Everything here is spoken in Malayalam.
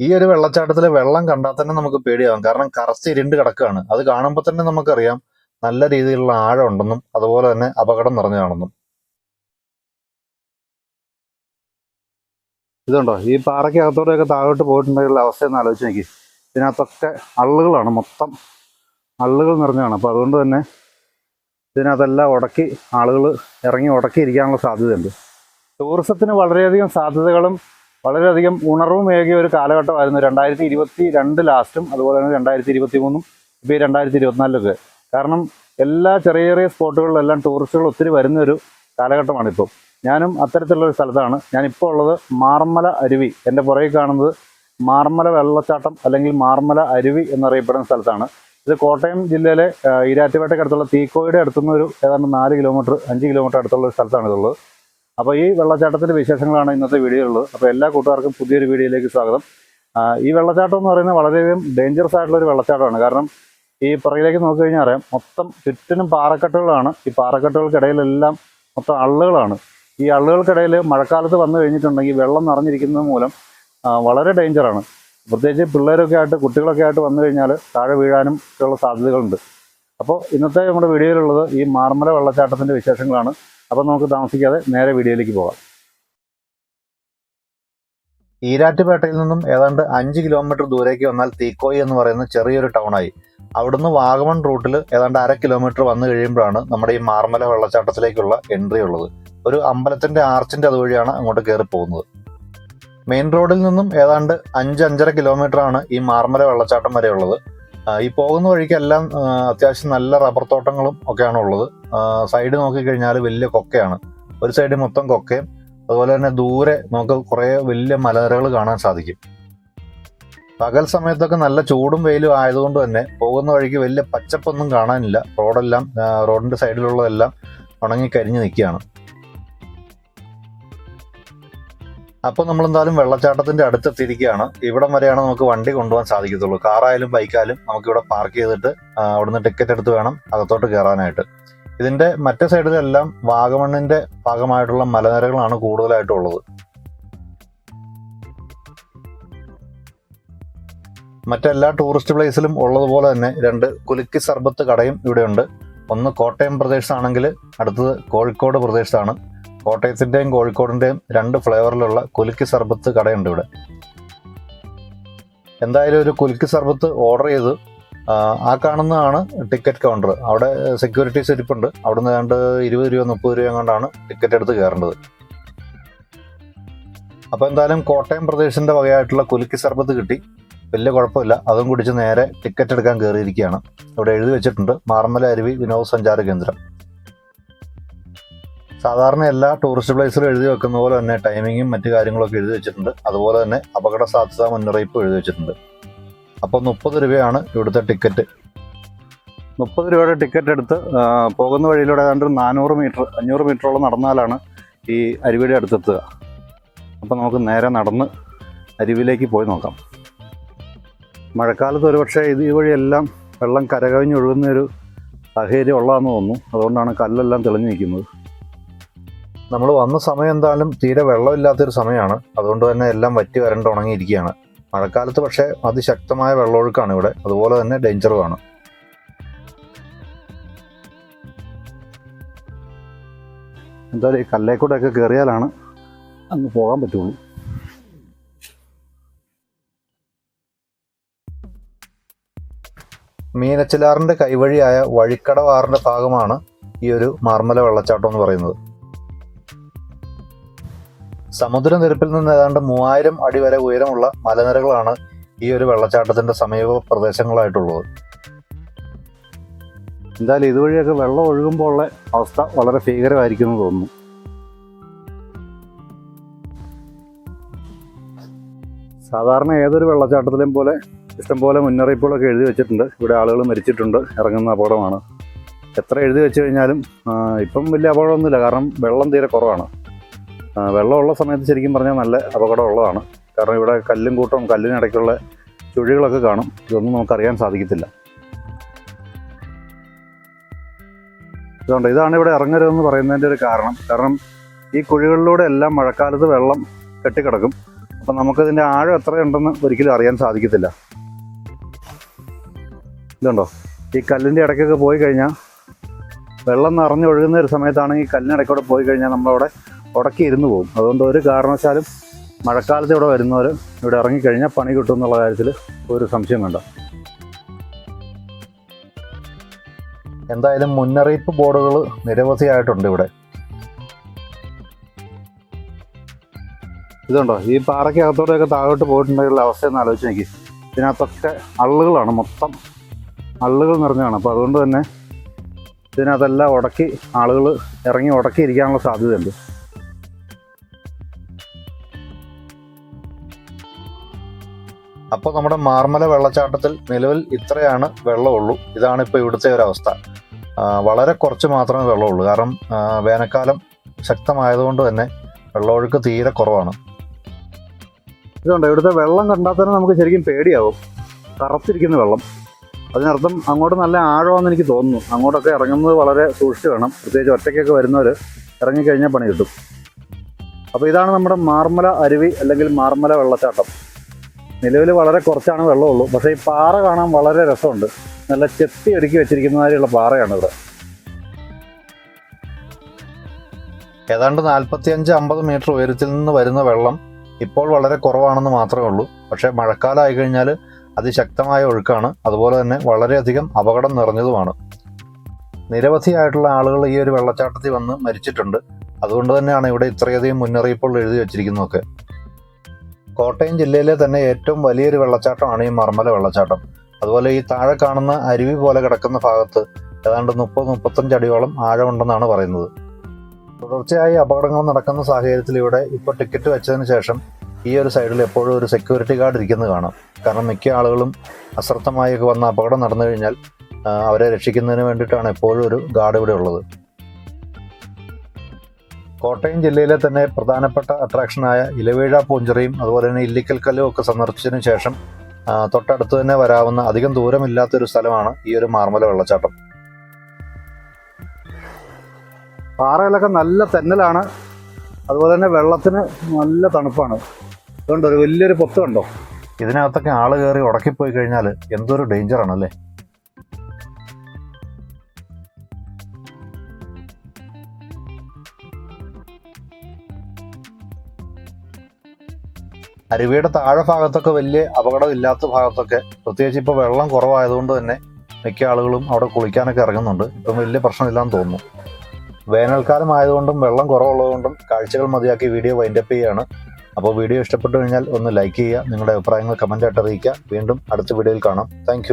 ഈ ഒരു വെള്ളച്ചാട്ടത്തിലെ വെള്ളം കണ്ടാൽ തന്നെ നമുക്ക് പേടിയാവും. കാരണം കറച്ച് ഇരുണ്ട് കിടക്കുകയാണ് അത് കാണുമ്പോൾ തന്നെ നമുക്കറിയാം നല്ല രീതിയിലുള്ള ആഴം ഉണ്ടെന്നും അതുപോലെ തന്നെ അപകടം നിറഞ്ഞതാണെന്നും ഇതുണ്ടോ? ഈ പാറയ്ക്കകത്തോടെയൊക്കെ താഴോട്ട് പോയിട്ടുണ്ടെങ്കിൽ അവസ്ഥ ഒന്ന് ആലോചിച്ച് നോക്കി. ഇതിനകത്തൊക്കെ അള്ളുകളാണ് മൊത്തം. അള്ളുകൾ നിറഞ്ഞതാണ് അപ്പോൾ അതുകൊണ്ട് തന്നെ ഇതിനകത്തെല്ലാം ഉടക്കി ആളുകൾ ഇറങ്ങി ഉടക്കി ഇരിക്കാനുള്ള സാധ്യതയുണ്ട്. ടൂറിസത്തിന് വളരെയധികം സാധ്യതകളും വളരെയധികം ഉണർവുമേകിയ ഒരു കാലഘട്ടമായിരുന്നു രണ്ടായിരത്തി ഇരുപത്തി രണ്ട് ലാസ്റ്റും അതുപോലെ തന്നെ രണ്ടായിരത്തി ഇരുപത്തി മൂന്നും ഇപ്പോൾ ഈ രണ്ടായിരത്തി ഇരുപത്തിനാലിലൊക്കെ കാരണം എല്ലാ ചെറിയ ചെറിയ സ്പോട്ടുകളിലെല്ലാം ടൂറിസ്റ്റുകൾ ഒത്തിരി വരുന്ന ഒരു കാലഘട്ടമാണ് ഇപ്പോൾ ഞാനും അത്തരത്തിലുള്ള ഒരു സ്ഥലത്താണ്. ഞാനിപ്പോൾ ഉള്ളത് മാർമല അരുവി. എന്റെ പുറകിൽ കാണുന്നത് മാർമല വെള്ളച്ചാട്ടം അല്ലെങ്കിൽ മാർമല അരുവി എന്നറിയപ്പെടുന്ന സ്ഥലത്താണ്. ഇത് കോട്ടയം ജില്ലയിലെ ഈരാറ്റുപേട്ടയ്ക്കടുത്തുള്ള തീക്കോയുടെ അടുത്തുനിന്ന് ഒരു ഏതാണ്ട് നാല് കിലോമീറ്റർ അഞ്ച് കിലോമീറ്റർ അടുത്തുള്ള ഒരു സ്ഥലത്താണ് ഇതുള്ളത് അപ്പോൾ ഈ വെള്ളച്ചാട്ടത്തിന്റെ വിശേഷങ്ങളാണ് ഇന്നത്തെ വീഡിയോയിലുള്ളത്. അപ്പോൾ എല്ലാ കൂട്ടുകാർക്കും പുതിയൊരു വീഡിയോയിലേക്ക് സ്വാഗതം. ഈ വെള്ളച്ചാട്ടം എന്ന് പറയുന്നത് വളരെയധികം ഡേഞ്ചറസ് ആയിട്ടുള്ള ഒരു വെള്ളച്ചാട്ടമാണ്. കാരണം ഈ പുറകിലേക്ക് നോക്കി കഴിഞ്ഞാൽ അറിയാം മൊത്തം ചുറ്റിനും പാറക്കെട്ടുകളാണ്. ഈ പാറക്കെട്ടുകൾക്കിടയിലെല്ലാം മൊത്തം അള്ളുകളാണ്. ഈ അള്ളുകൾക്കിടയിൽ മഴക്കാലത്ത് വന്നു കഴിഞ്ഞിട്ടുണ്ടെങ്കിൽ വെള്ളം നിറഞ്ഞിരിക്കുന്നത് മൂലം വളരെ ഡേഞ്ചറാണ് പ്രത്യേകിച്ച് പിള്ളേരൊക്കെ ആയിട്ട് കുട്ടികളൊക്കെ ആയിട്ട് വന്നു കഴിഞ്ഞാൽ താഴെ വീഴാനും ഒക്കെയുള്ള സാധ്യതകളുണ്ട്. അപ്പോൾ ഇന്നത്തെ നമ്മുടെ വീഡിയോയിലുള്ളത് ഈ മാർമല വെള്ളച്ചാട്ടത്തിന്റെ വിശേഷങ്ങളാണ്. അപ്പോൾ നമുക്ക് താമസിക്കാതെ നേരെ വീഡിയോയിലേക്ക് പോകാം. ഈരാറ്റുപേട്ടയിൽ നിന്നും ഏതാണ്ട് അഞ്ച് കിലോമീറ്റർ ദൂരേക്ക് വന്നാൽ തീക്കോയി എന്ന് പറയുന്ന ചെറിയൊരു ടൗണായി. അവിടുന്ന് വാഗമൺ റൂട്ടിൽ ഏതാണ്ട് അര കിലോമീറ്റർ വന്നു കഴിയുമ്പോഴാണ് നമ്മുടെ ഈ മാർമല വെള്ളച്ചാട്ടത്തിലേക്കുള്ള എൻട്രി ഉള്ളത്. ഒരു അമ്പലത്തിന്റെ ആർച്ചിന്റെ അതുവഴിയാണ് അങ്ങോട്ട് കയറി പോകുന്നത്. മെയിൻ റോഡിൽ നിന്നും ഏതാണ്ട് അഞ്ച് അഞ്ചര കിലോമീറ്റർ ആണ് ഈ മാർമല വെള്ളച്ചാട്ടം വരെ ഉള്ളത് ഈ പോകുന്ന വഴിക്കെല്ലാം അത്യാവശ്യം നല്ല റബ്ബർ തോട്ടങ്ങളും ഒക്കെയാണ് ഉള്ളത്. സൈഡ് നോക്കിക്കഴിഞ്ഞാൽ വലിയ കൊക്കയാണ്. ഒരു സൈഡ് മൊത്തം കൊക്കയും അതുപോലെ തന്നെ ദൂരെ നമുക്ക് കുറേ വലിയ മലനിരകൾ കാണാൻ സാധിക്കും. പകൽ സമയത്തൊക്കെ നല്ല ചൂടും വെയിലും ആയതുകൊണ്ട് തന്നെ പോകുന്ന വഴിക്ക് വലിയ പച്ചപ്പൊന്നും കാണാനില്ല. റോഡെല്ലാം റോഡിന്റെ സൈഡിലുള്ളതെല്ലാം ഉണങ്ങി കരിഞ്ഞു നിൽക്കുകയാണ്. അപ്പോൾ നമ്മൾ എന്തായാലും വെള്ളച്ചാട്ടത്തിന്റെ അടുത്തെത്തിയിരിക്കുകയാണ്. ഇവിടം വരെയാണ് നമുക്ക് വണ്ടി കൊണ്ടുപോകാൻ സാധിക്കത്തുള്ളൂ. കാറായാലും ബൈക്കായാലും നമുക്ക് ഇവിടെ പാർക്ക് ചെയ്തിട്ട് അവിടുന്ന് ടിക്കറ്റ് എടുത്ത് വേണം അകത്തോട്ട് കയറാനായിട്ട്. ഇതിന്റെ മറ്റേ സൈഡിലെല്ലാം വാഗമണ്ണിന്റെ ഭാഗമായിട്ടുള്ള മലനിരകളാണ് കൂടുതലായിട്ടുള്ളത്. മറ്റെല്ലാ ടൂറിസ്റ്റ് പ്ലേസിലും ഉള്ളതുപോലെ തന്നെ രണ്ട് കുലുക്കി സർബത്ത് കടയും ഇവിടെയുണ്ട്. ഒന്ന് കോട്ടയം പ്രദേശത്താണെങ്കിൽ അടുത്തത് കോഴിക്കോട് പ്രദേശത്താണ്. കോട്ടയത്തിന്റെയും കോഴിക്കോടിന്റെയും രണ്ട് ഫ്ലേവറിലുള്ള കുലുക്കി സർബത്ത് കടയുണ്ട് ഇവിടെ. എന്തായാലും ഒരു കുലുക്കി സർബത്ത് ഓർഡർ ചെയ്ത്. ആ, കാണുന്നതാണ് ടിക്കറ്റ് കൗണ്ടർ അവിടെ സെക്യൂരിറ്റി ഇരിപ്പുണ്ട് അവിടെ നിന്ന് ഏതാണ്ട് ഇരുപത് രൂപ മുപ്പത് രൂപ കൊണ്ടാണ് ടിക്കറ്റ് എടുത്ത് കയറേണ്ടത്. അപ്പോൾ എന്തായാലും കോട്ടയം പ്രദേശത്തിന്റെ വകയായിട്ടുള്ള കുലുക്കി സർബത്ത് കിട്ടി. വലിയ കുഴപ്പമില്ല. അതും കുടിച്ച് നേരെ ടിക്കറ്റ് എടുക്കാൻ കയറിയിരിക്കുകയാണ്. ഇവിടെ എഴുതി വെച്ചിട്ടുണ്ട് മാർമല അരുവി വിനോദസഞ്ചാര കേന്ദ്രം. സാധാരണ എല്ലാ ടൂറിസ്റ്റ് പ്ലേസിലും എഴുതി വെക്കുന്ന പോലെ തന്നെ ടൈമിങ്ങും മറ്റു കാര്യങ്ങളൊക്കെ എഴുതി വെച്ചിട്ടുണ്ട്. അതുപോലെ തന്നെ അപകട സാധ്യത മുന്നറിയിപ്പ് എഴുതി വെച്ചിട്ടുണ്ട്. അപ്പോൾ മുപ്പത് രൂപയാണ് ഇവിടുത്തെ ടിക്കറ്റ് മുപ്പത് രൂപയുടെ ടിക്കറ്റ് എടുത്ത് പോകുന്ന വഴിയിലൂടെ ഏതാണ്ട് നാനൂറ് മീറ്റർ അഞ്ഞൂറ് മീറ്ററോളം നടന്നാലാണ് ഈ അരുവിയുടെ അടുത്തെത്തുക. അപ്പോൾ നമുക്ക് നേരെ നടന്ന് അരുവിയിലേക്ക് പോയി നോക്കാം. മഴക്കാലത്ത് ഒരുപക്ഷെ ഇത് വഴിയെല്ലാം വെള്ളം കരകവിഞ്ഞൊഴുകുന്ന ഒരു സാഹചര്യം ഉള്ളതാണെന്ന് തോന്നുന്നു. അതുകൊണ്ടാണ് കല്ലെല്ലാം തെളിഞ്ഞു നിൽക്കുന്നത്. നമ്മൾ വന്ന സമയം എന്തായാലും തീരെ വെള്ളമില്ലാത്തൊരു സമയമാണ്. അതുകൊണ്ട് തന്നെ എല്ലാം വറ്റി വരണ്ട് ഉണങ്ങിയിരിക്കുകയാണ്. മഴക്കാലത്ത് പക്ഷേ അതിശക്തമായ വെള്ളമൊഴുക്കാണ് ഇവിടെ. അതുപോലെ തന്നെ ഡേഞ്ചറുമാണ്. എന്തായാലും ഈ കല്ലേക്കൂടെയൊക്കെ കയറിയാലാണ് അങ്ങ് പോകാൻ പറ്റുള്ളൂ. മീനച്ചിലാറിന്റെ കൈവഴിയായ വഴിക്കടവാറിന്റെ ഭാഗമാണ് ഈ ഒരു മാർമല വെള്ളച്ചാട്ടം എന്ന് പറയുന്നത്. സമുദ്രനിരപ്പിൽ നിന്ന് ഏതാണ്ട് മൂവായിരം അടി വരെ ഉയരമുള്ള മലനിരകളാണ് ഈ ഒരു വെള്ളച്ചാട്ടത്തിന്റെ സമീപ പ്രദേശങ്ങളായിട്ടുള്ളത്. എന്തായാലും ഇതുവഴിയൊക്കെ വെള്ളം ഒഴുകുമ്പോൾ ഉള്ള അവസ്ഥ വളരെ ഭീകരമായിരിക്കും തോന്നുന്നു. സാധാരണ ഏതൊരു വെള്ളച്ചാട്ടത്തിലെയും പോലെ ഇഷ്ടംപോലെ മുന്നറിയിപ്പുകളൊക്കെ എഴുതി വെച്ചിട്ടുണ്ട്. ഇവിടെ ആളുകൾ മരിച്ചിട്ടുണ്ട് ഇറങ്ങുന്ന അപകടമാണ്. എത്ര എഴുതി വെച്ച് കഴിഞ്ഞാലും ഇപ്പം വലിയ അപകടമൊന്നുമില്ല. കാരണം വെള്ളം തീരെ കുറവാണ്. വെള്ളമുള്ള സമയത്ത് ശരിക്കും പറഞ്ഞാൽ നല്ല അപകടമുള്ളതാണ്. കാരണം ഇവിടെ കല്ലും കൂട്ടവും കല്ലിനിടയ്ക്കുള്ള ചുഴികളൊക്കെ കാണും. ഇതൊന്നും നമുക്കറിയാൻ സാധിക്കത്തില്ല. അതുകൊണ്ട് ഇതാണ് ഇവിടെ ഇറങ്ങരുതെന്ന് പറയുന്നതിന്റെ ഒരു കാരണം. കാരണം ഈ കുഴികളിലൂടെ എല്ലാം മഴക്കാലത്ത് വെള്ളം കെട്ടിക്കിടക്കും. അപ്പം നമുക്കതിന്റെ ആഴം എത്രയുണ്ടെന്ന് ഒരിക്കലും അറിയാൻ സാധിക്കത്തില്ല. ഇതുണ്ടോ? ഈ കല്ലിന്റെ ഇടയ്ക്കൊക്കെ പോയി കഴിഞ്ഞാൽ വെള്ളം നിറഞ്ഞൊഴുകുന്ന ഒരു സമയത്താണ് ഈ കല്ലിനിടയ്ക്കൂടെ പോയി കഴിഞ്ഞാൽ നമ്മളവിടെ ഉടക്കി ഇരുന്ന് പോകും. അതുകൊണ്ട് ഒരു കാരണവശാലും മഴക്കാലത്ത് ഇവിടെ വരുന്നവർ ഇവിടെ ഇറങ്ങിക്കഴിഞ്ഞാൽ പണി കിട്ടും എന്നുള്ള കാര്യത്തിൽ ഒരു സംശയം വേണ്ട. എന്തായാലും മുന്നറിയിപ്പ് ബോർഡുകൾ നിരവധിയായിട്ടുണ്ട് ഇവിടെ. ഇതുണ്ടോ? ഈ പാറയ്ക്കകത്തോടെയൊക്കെ താഴോട്ട് പോയിട്ടുണ്ടെങ്കിൽ അവസ്ഥ എന്ന് ആലോചിച്ച് നോക്കി. ഇതിനകത്തൊക്കെ അള്ളുകളാണ് മൊത്തം. അള്ളുകൾ നിറഞ്ഞാണ് അപ്പോൾ അതുകൊണ്ട് തന്നെ ഇതിനകത്തെല്ലാം ഉടക്കി ആളുകൾ ഇറങ്ങി ഉടക്കി ഇരിക്കാനുള്ള സാധ്യതയുണ്ട്. അപ്പോൾ നമ്മുടെ മാർമല വെള്ളച്ചാട്ടത്തിൽ നിലവിൽ ഇത്രയാണ് വെള്ളമുള്ളൂ. ഇതാണ് ഇപ്പോൾ ഇവിടുത്തെ ഒരവസ്ഥ. വളരെ കുറച്ച് മാത്രമേ വെള്ളമുള്ളൂ. കാരണം വേനൽക്കാലം ശക്തമായതുകൊണ്ട് തന്നെ വെള്ളമൊഴുക്ക് തീരെ കുറവാണ്. ഇതുണ്ട്. ഇവിടുത്തെ വെള്ളം കണ്ടാൽ തന്നെ നമുക്ക് ശരിക്കും പേടിയാവും. കറുത്തിരിക്കുന്ന വെള്ളം. അതിനർത്ഥം അങ്ങോട്ട് നല്ല ആഴമാണെന്ന് എനിക്ക് തോന്നുന്നു. അങ്ങോട്ടൊക്കെ ഇറങ്ങുന്നത് വളരെ സൂക്ഷിച്ച് വേണം. പ്രത്യേകിച്ച് ഒറ്റയ്ക്കൊക്കെ വരുന്നവർ ഇറങ്ങിക്കഴിഞ്ഞാൽ പണി കിട്ടും. അപ്പോൾ ഇതാണ് നമ്മുടെ മാർമല അരുവി അല്ലെങ്കിൽ മാർമല വെള്ളച്ചാട്ടം. നിലവിൽ വളരെ കുറച്ചാണ് വെള്ളമുള്ളൂ. പക്ഷേ ഈ പാറ കാണാൻ വളരെ രസമുണ്ട്. നല്ല ചെത്തി ഒരുക്കി വെച്ചിരിക്കുന്ന മാതിരിയുള്ള പാറയാണ് ഇവിടെ. ഏതാണ്ട് നാൽപ്പത്തിയഞ്ച് അമ്പത് മീറ്റർ ഉയരത്തിൽ നിന്ന് വരുന്ന വെള്ളം ഇപ്പോൾ വളരെ കുറവാണെന്ന് മാത്രമേ ഉള്ളൂ. പക്ഷേ മഴക്കാലം കഴിഞ്ഞാൽ അതിശക്തമായ ഒഴുക്കാണ്. അതുപോലെ തന്നെ വളരെയധികം അപകടം നിറഞ്ഞതുമാണ്. നിരവധിയായിട്ടുള്ള ആളുകൾ ഈ ഒരു വെള്ളച്ചാട്ടത്തിൽ വന്ന് മരിച്ചിട്ടുണ്ട്. അതുകൊണ്ട് തന്നെയാണ് ഇവിടെ ഇത്രയധികം മുന്നറിയിപ്പുകൾ എഴുതി വെച്ചിരിക്കുന്നതൊക്കെ. കോട്ടയം ജില്ലയിലെ തന്നെ ഏറ്റവും വലിയൊരു വെള്ളച്ചാട്ടമാണ് ഈ മർമല വെള്ളച്ചാട്ടം. അതുപോലെ ഈ താഴെ കാണുന്ന അരുവി പോലെ കിടക്കുന്ന ഭാഗത്ത് ഏതാണ്ട് മുപ്പത് മുപ്പത്തഞ്ച് അടിയോളം ആഴമുണ്ടെന്നാണ് പറയുന്നത്. തുടർച്ചയായി അപകടങ്ങൾ നടക്കുന്ന സാഹചര്യത്തിൽ ഇവിടെ ഇപ്പോൾ ടിക്കറ്റ് വെച്ചതിന് ശേഷം ഈ ഒരു സൈഡിൽ എപ്പോഴും ഒരു സെക്യൂരിറ്റി ഗാർഡ് ഇരിക്കുന്നത് കാണാം. കാരണം മിക്ക ആളുകളും അശ്രദ്ധമായൊക്കെ വന്ന അപകടം നടന്നു കഴിഞ്ഞാൽ അവരെ രക്ഷിക്കുന്നതിന് വേണ്ടിയിട്ടാണ് എപ്പോഴും ഒരു ഗാർഡ് ഇവിടെ ഉള്ളത്. കോട്ടയം ജില്ലയിലെ തന്നെ പ്രധാനപ്പെട്ട അട്രാക്ഷനായ ഇലവേഴ പൂഞ്ചിറയും അതുപോലെ തന്നെ ഇല്ലിക്കൽ കല്ലും ഒക്കെ സന്ദർശിച്ചതിന് ശേഷം തൊട്ടടുത്ത് തന്നെ വരാവുന്ന അധികം ദൂരമില്ലാത്തൊരു സ്ഥലമാണ് ഈ ഒരു മാർമല വെള്ളച്ചാട്ടം. പാറകളൊക്കെ നല്ല തെന്നലാണ്. അതുപോലെ തന്നെ വെള്ളത്തിന് നല്ല തണുപ്പാണ്. അതുകൊണ്ട് ഒരു വലിയൊരു പൊത്ത് കണ്ടോ? ഇതിനകത്തൊക്കെ ആൾ കയറി ഉടക്കിപ്പോയി കഴിഞ്ഞാൽ എന്തൊരു ഡേഞ്ചർ അരുവിയുടെ താഴെ ഭാഗത്തൊക്കെ വലിയ അപകടമില്ലാത്ത ഭാഗത്തൊക്കെ പ്രത്യേകിച്ച് ഇപ്പോൾ വെള്ളം കുറവായതുകൊണ്ട് തന്നെ മിക്ക ആളുകളും അവിടെ കുളിക്കാനൊക്കെ ഇറങ്ങുന്നുണ്ട്. ഇപ്പം വലിയ പ്രശ്നമില്ലാന്ന് തോന്നുന്നു. വേനൽക്കാലം ആയതുകൊണ്ടും വെള്ളം കുറവുള്ളതുകൊണ്ടും കാഴ്ചകൾ മതിയാക്കി വീഡിയോ വൈൻഡപ്പ് ചെയ്യുകയാണ് അപ്പോൾ വീഡിയോ ഇഷ്ടപ്പെട്ടു കഴിഞ്ഞാൽ ഒന്ന് ലൈക്ക് ചെയ്യുക നിങ്ങളുടെ അഭിപ്രായങ്ങൾ കമന്റായിട്ട് അറിയിക്കുക. വീണ്ടും അടുത്ത വീഡിയോയിൽ കാണാം. താങ്ക്